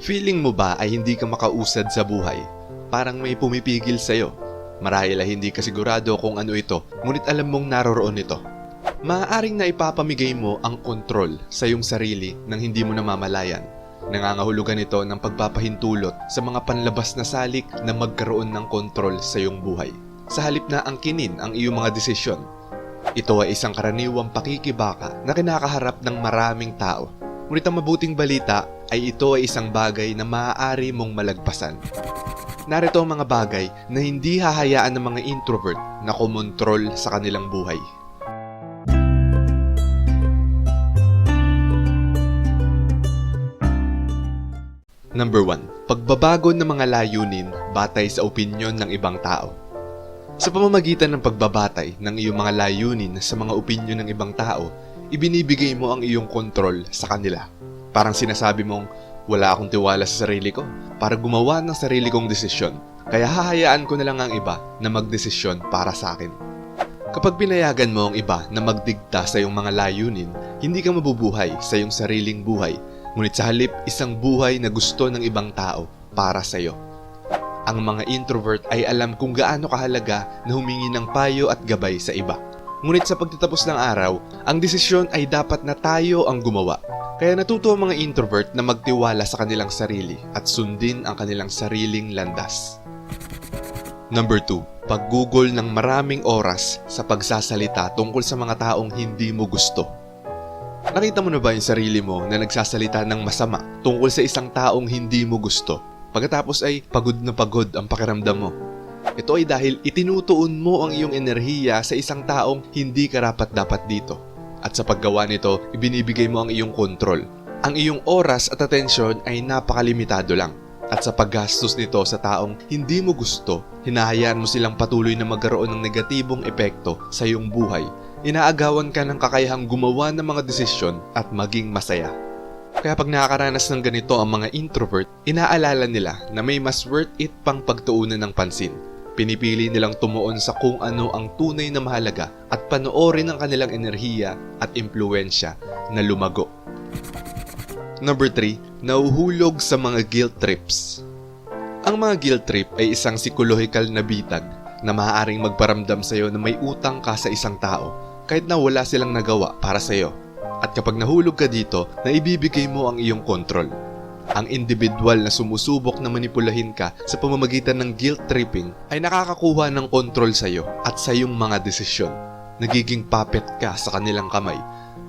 Feeling mo ba ay hindi ka makausad sa buhay? Parang may pumipigil sa'yo. Marahil ay hindi ka sigurado kung ano ito, ngunit alam mong naroroon ito. Maaaring na ipapamigay mo ang kontrol sa iyong sarili nang hindi mo namamalayan. Nangangahulugan ito ng pagpapahintulot sa mga panlabas na salik na magkaroon ng kontrol sa iyong buhay. Sa halip na angkinin ang iyong mga desisyon, ito ay isang karaniwang pakikibaka na kinakaharap ng maraming tao. Ngunit ang mabuting balita ay ito ay isang bagay na maaari mong malagpasan. Narito ang mga bagay na hindi hahayaan ng mga introvert na kumontrol sa kanilang buhay. Number 1. Pagbabago ng mga layunin batay sa opinyon ng ibang tao. Sa pamamagitan ng pagbabatay ng iyong mga layunin sa mga opinyon ng ibang tao, ibinibigay mo ang iyong kontrol sa kanila. Parang sinasabi mong, wala akong tiwala sa sarili ko para gumawa ng sarili kong desisyon. Kaya hahayaan ko na lang ang iba na magdesisyon para sa akin. Kapag pinayagan mo ang iba na magdigta sa iyong mga layunin, hindi ka mabubuhay sa iyong sariling buhay, ngunit sa halip isang buhay na gusto ng ibang tao para sa iyo. Ang mga introvert ay alam kung gaano kahalaga na humingi ng payo at gabay sa iba. Ngunit sa pagtatapos ng araw, ang desisyon ay dapat na tayo ang gumawa. Kaya natuto ang mga introvert na magtiwala sa kanilang sarili at sundin ang kanilang sariling landas. Number 2. Paggugol ng maraming oras sa pagsasalita tungkol sa mga taong hindi mo gusto. Nakita mo na ba yung sarili mo na nagsasalita ng masama tungkol sa isang taong hindi mo gusto? Pagkatapos ay pagod na pagod ang pakiramdam mo. Ito ay dahil itinutuon mo ang iyong enerhiya sa isang taong hindi karapat dapat dito. At sa paggawa nito, ibinibigay mo ang iyong kontrol. Ang iyong oras at atensyon ay napakalimitado lang. At sa paggastos nito sa taong hindi mo gusto, hinahayaan mo silang patuloy na magkaroon ng negatibong epekto sa iyong buhay. Inaagawan ka ng kakayahang gumawa ng mga desisyon at maging masaya. Kaya pag nakakaranas ng ganito ang mga introvert, inaalala nila na may mas worth it pang pagtuunan ng pansin. Pinipili nilang tumuon sa kung ano ang tunay na mahalaga at panoorin ang kanilang enerhiya at impluensya na lumago. Number 3, nauhulog sa mga guilt trips. Ang mga guilt trip ay isang psikolohikal na bitag na maaaring magparamdam sa iyo na may utang ka sa isang tao kahit na wala silang nagawa para sa iyo. At kapag nahulog ka dito, naibibigay mo ang iyong kontrol. Ang individual na sumusubok na manipulahin ka sa pamamagitan ng guilt tripping ay nakakakuha ng kontrol sa iyo at sa iyong mga desisyon. Nagiging puppet ka sa kanilang kamay.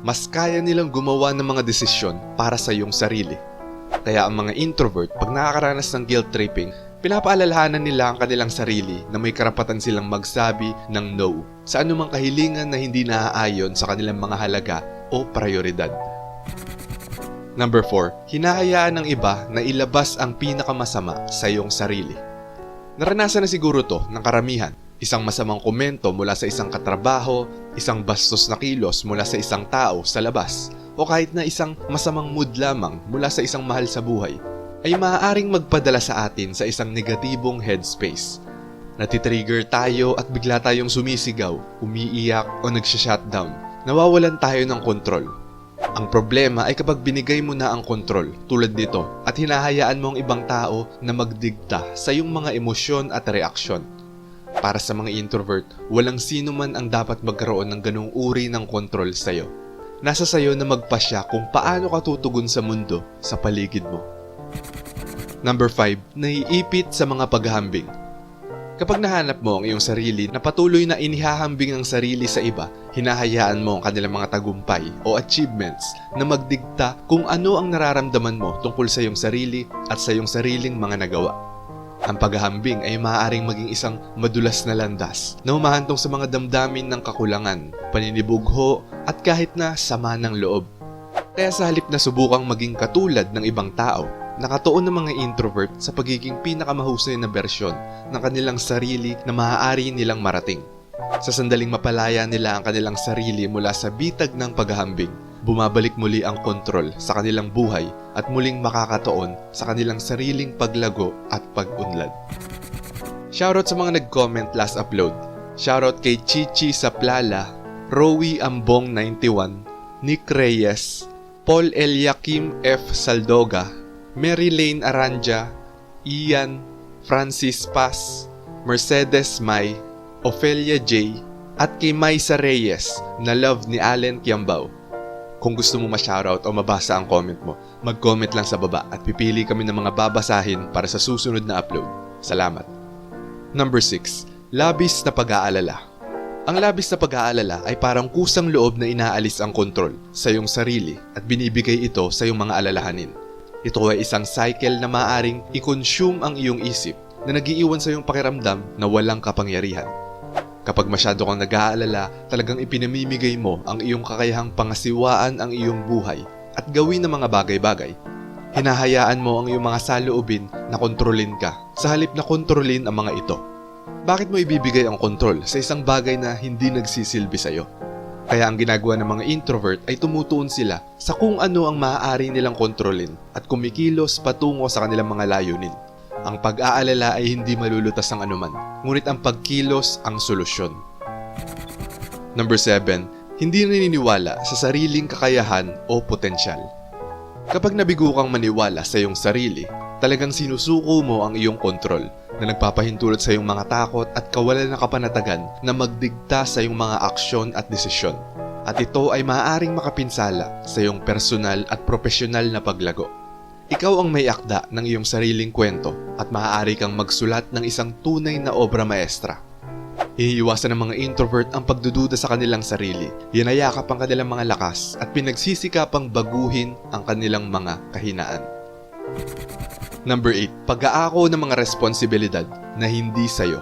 Mas kaya nilang gumawa ng mga desisyon para sa iyong sarili. Kaya ang mga introvert, pag nakakaranas ng guilt tripping, pinapaalalahanan nila ang kanilang sarili na may karapatan silang magsabi ng no sa anumang kahilingan na hindi naaayon sa kanilang mga halaga o prioridad. Number 4. Hinahayaan ng iba na ilabas ang pinakamasama sa iyong sarili. Naranasan na siguro to ng karamihan. Isang masamang komento mula sa isang katrabaho, isang bastos na kilos mula sa isang tao sa labas, o kahit na isang masamang mood lamang mula sa isang mahal sa buhay, ay maaaring magpadala sa atin sa isang negatibong headspace. Natitrigger tayo at bigla tayong sumisigaw, umiiyak o nagsha-shutdown. Nawawalan tayo ng kontrol. Ang problema ay kapag binigay mo na ang kontrol tulad nito at hinahayaan mo ang ibang tao na magdigta sa iyong mga emosyon at reaksyon. Para sa mga introvert, walang sino man ang dapat magkaroon ng ganong uri ng kontrol sa iyo. Nasa sayo na magpasya kung paano ka tutugon sa mundo sa paligid mo. Number 5, naiipit sa mga paghahambing. Kapag nahanap mo ang iyong sarili na patuloy na inihahambing ang sarili sa iba, hinahayaan mo ang kanilang mga tagumpay o achievements na magdigta kung ano ang nararamdaman mo tungkol sa iyong sarili at sa iyong sariling mga nagawa. Ang paghahambing ay maaaring maging isang madulas na landas na humahantong sa mga damdamin ng kakulangan, paninibugho at kahit na sama ng loob. Kaya sa halip na subukang maging katulad ng ibang tao, nakatuon ng mga introvert sa pagiging pinakamahusay na bersyon ng kanilang sarili na maaari nilang marating. Sa sandaling mapalaya nila ang kanilang sarili mula sa bitag ng paghahambing, bumabalik muli ang kontrol sa kanilang buhay at muling makakatoon sa kanilang sariling paglago at pag-unlad. Shoutout sa mga nag-comment last upload. Shoutout kay Chichi Saplala, Rowie Ambong 91, Nick Reyes, Paul Eliakim F. Saldoga, Mary Lane Aranja, Ian, Francis Paz, Mercedes May, Ophelia J, at kay Maisa Reyes na love ni Allen Kiambao. Kung gusto mo ma-shoutout o mabasa ang comment mo, mag-comment lang sa baba at pipili kami ng mga babasahin para sa susunod na upload. Salamat. Number 6. Labis na pag-aalala. Ang labis na pag-aalala ay parang kusang loob na inaalis ang kontrol sa iyong sarili at binibigay ito sa iyong mga alalahanin. Ito ay isang cycle na maaring i-consume ang iyong isip na nagiiwan sa iyong pakiramdam na walang kapangyarihan. Kapag masyado kang nag-aalala, talagang ipinamimigay mo ang iyong kakayahang pangasiwaan ang iyong buhay at gawin ng mga bagay-bagay. Hinahayaan mo ang iyong mga saloobin na kontrolin ka sa halip na kontrolin ang mga ito. Bakit mo ibibigay ang kontrol sa isang bagay na hindi nagsisilbi sa'yo? Kaya ang ginagawa ng mga introvert ay tumutuon sila sa kung ano ang maaari nilang kontrolin at kumikilos patungo sa kanilang mga layunin. Ang pag-aalala ay hindi malulutas ang anuman, ngunit ang pagkilos ang solusyon. Number 7. Hindi naniniwala sa sariling kakayahan o potensyal. Kapag nabigo kang maniwala sa iyong sarili, talagang sinusuko mo ang iyong kontrol na nagpapahintulot sa iyong mga takot at kawalan ng kapanatagan na magdigta sa iyong mga aksyon at desisyon. At ito ay maaaring makapinsala sa iyong personal at profesional na paglago. Ikaw ang may akda ng iyong sariling kwento at maaari kang magsulat ng isang tunay na obra maestra. Iniiwasan ng mga introvert ang pagdududa sa kanilang sarili, yanayakap ang kanilang mga lakas at pinagsisikapang baguhin ang kanilang mga kahinaan. Number 8. Pag-aako ng mga responsibilidad na hindi sa'yo.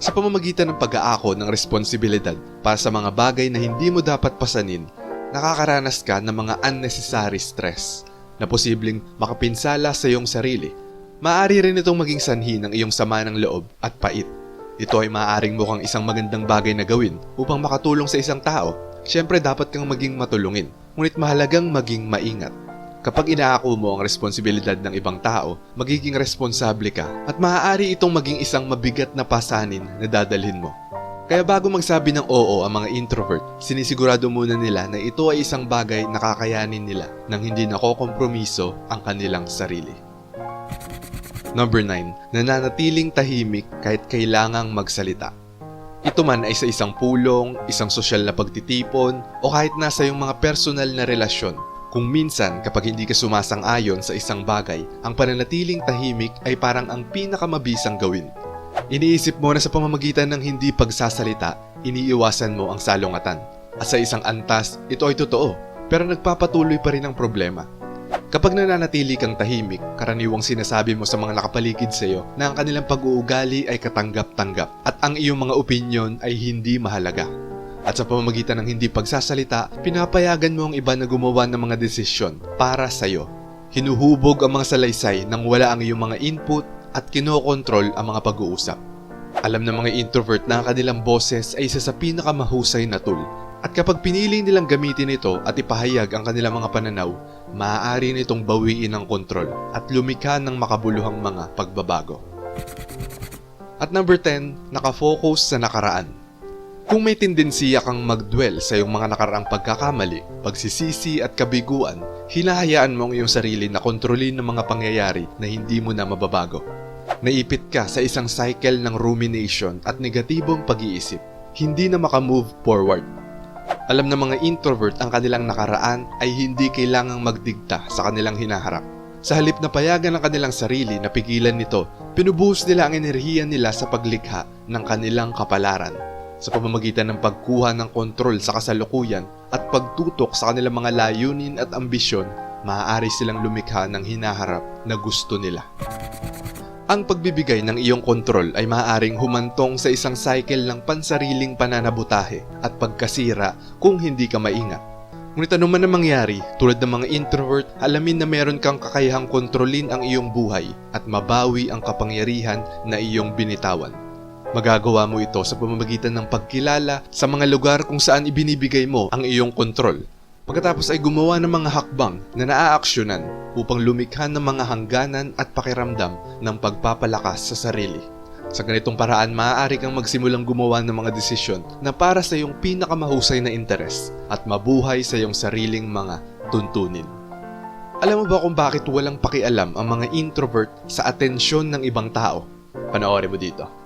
Sa pamamagitan ng pag-aako ng responsibilidad para sa mga bagay na hindi mo dapat pasanin, nakakaranas ka ng mga unnecessary stress na posibleng makapinsala sa iyong sarili. Maaari rin itong maging sanhi ng iyong sama ng loob at pait. Ito ay maaaring mukhang isang magandang bagay na gawin upang makatulong sa isang tao. Siyempre dapat kang maging matulungin, ngunit mahalagang maging maingat. Kapag inaako mo ang responsibilidad ng ibang tao, magiging responsable ka at maaari itong maging isang mabigat na pasanin na dadalhin mo. Kaya bago magsabi ng oo ang mga introvert, sinisigurado muna nila na ito ay isang bagay na kakayanin nila nang hindi nakokompromiso ang kanilang sarili. Number 9. Nananatiling tahimik kahit kailangang magsalita. Ito man ay sa isang pulong, isang sosyal na pagtitipon, o kahit nasa iyong mga personal na relasyon. Kung minsan kapag hindi ka sumasang-ayon sa isang bagay, ang pananatiling tahimik ay parang ang pinakamabisang gawin. Iniisip mo na sa pamamagitan ng hindi pagsasalita, iniiwasan mo ang salungatan. At sa isang antas, ito ay totoo, pero nagpapatuloy pa rin ang problema. Kapag nananatili kang tahimik, karaniwang sinasabi mo sa mga nakapaligid sa iyo na ang kanilang pag-uugali ay katanggap-tanggap at ang iyong mga opinyon ay hindi mahalaga. At sa pamamagitan ng hindi pagsasalita, pinapayagan mo ang iba na gumawa ng mga desisyon para sa iyo. Hinuhubog ang mga salaysay nang wala ang iyong mga input at kinokontrol ang mga pag-uusap. Alam ng mga introvert na ang kanilang boses ay isa sa pinakamahusay na tool at kapag pinili nilang gamitin ito at ipahayag ang kanilang mga pananaw, maaari nitong bawiin ang kontrol at lumika ng makabuluhang mga pagbabago. At number 10, nakafocus sa nakaraan. Kung may tendensiya kang magdwell sa iyong mga nakaraang pagkakamali, pagsisisi at kabiguan, hinahayaan mo ang iyong sarili na kontrolin ng mga pangyayari na hindi mo na mababago. Naipit ka sa isang cycle ng rumination at negatibong pag-iisip, hindi na makamove forward alam ng mga introvert ang kanilang nakaraan ay hindi kailangang magdigta sa kanilang hinaharap. Sa halip na payagan ng kanilang sarili na pigilan nito, pinubuhos nila ang enerhiya nila sa paglikha ng kanilang kapalaran sa pamamagitan ng pagkuha ng kontrol sa kasalukuyan at pagtutok sa kanilang mga layunin at ambisyon, maaari silang lumikha ng hinaharap na gusto nila. Ang pagbibigay ng iyong kontrol ay maaaring humantong sa isang cycle ng pansariling pananabutahe at pagkasira kung hindi ka maingat. Ngunit ano man ang mangyari, tulad ng mga introvert, alamin na meron kang kakayahang kontrolin ang iyong buhay at mabawi ang kapangyarihan na iyong binitawan. Magagawa mo ito sa pamamagitan ng pagkilala sa mga lugar kung saan ibinibigay mo ang iyong kontrol Pagkatapos ay gumawa ng mga hakbang na naaaksyonan upang lumikha ng mga hangganan at pakiramdam ng pagpapalakas sa sarili. Sa ganitong paraan, maaari kang magsimulang gumawa ng mga desisyon na para sa iyong pinakamahusay na interes at mabuhay sa iyong sariling mga tuntunin. Alam mo ba kung bakit walang pakialam ang mga introvert sa atensyon ng ibang tao? Panoorin mo dito.